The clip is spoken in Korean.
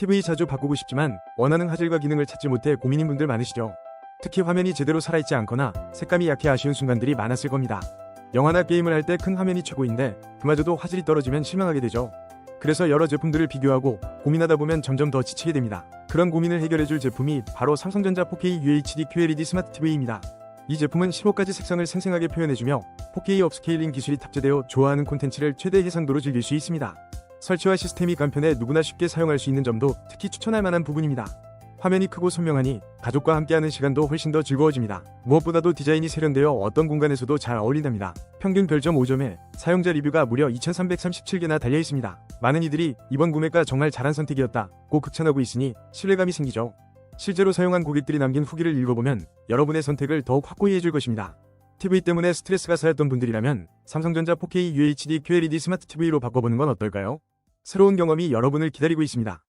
TV 자주 바꾸고 싶지만 원하는 화질과 기능을 찾지 못해 고민인 분들 많으시죠. 특히 화면이 제대로 살아있지 않거나 색감이 약해 아쉬운 순간들이 많았을 겁니다. 영화나 게임을 할 때 큰 화면이 최고인데 그마저도 화질이 떨어지면 실망하게 되죠. 그래서 여러 제품들을 비교하고 고민하다 보면 점점 더 지치게 됩니다. 그런 고민을 해결해줄 제품이 바로 삼성전자 4K UHD QLED 스마트 TV입니다. 이 제품은 15가지 색상을 생생하게 표현해주며 4K 업스케일링 기술이 탑재되어 좋아하는 콘텐츠를 최대 해상도로 즐길 수 있습니다. 설치와 시스템이 간편해 누구나 쉽게 사용할 수 있는 점도 특히 추천할 만한 부분입니다. 화면이 크고 선명하니 가족과 함께하는 시간도 훨씬 더 즐거워집니다. 무엇보다도 디자인이 세련되어 어떤 공간에서도 잘 어울린답니다. 평균 별점 5점에 사용자 리뷰가 무려 2337개나 달려 있습니다. 많은 이들이 이번 구매가 정말 잘한 선택이었다고 극찬하고 있으니 신뢰감이 생기죠. 실제로 사용한 고객들이 남긴 후기를 읽어보면 여러분의 선택을 더욱 확고히 해줄 것입니다. TV 때문에 스트레스가 쌓였던 분들이라면 삼성전자 4K UHD QLED 스마트 TV로 바꿔보는 건 어떨까요? 새로운 경험이 여러분을 기다리고 있습니다.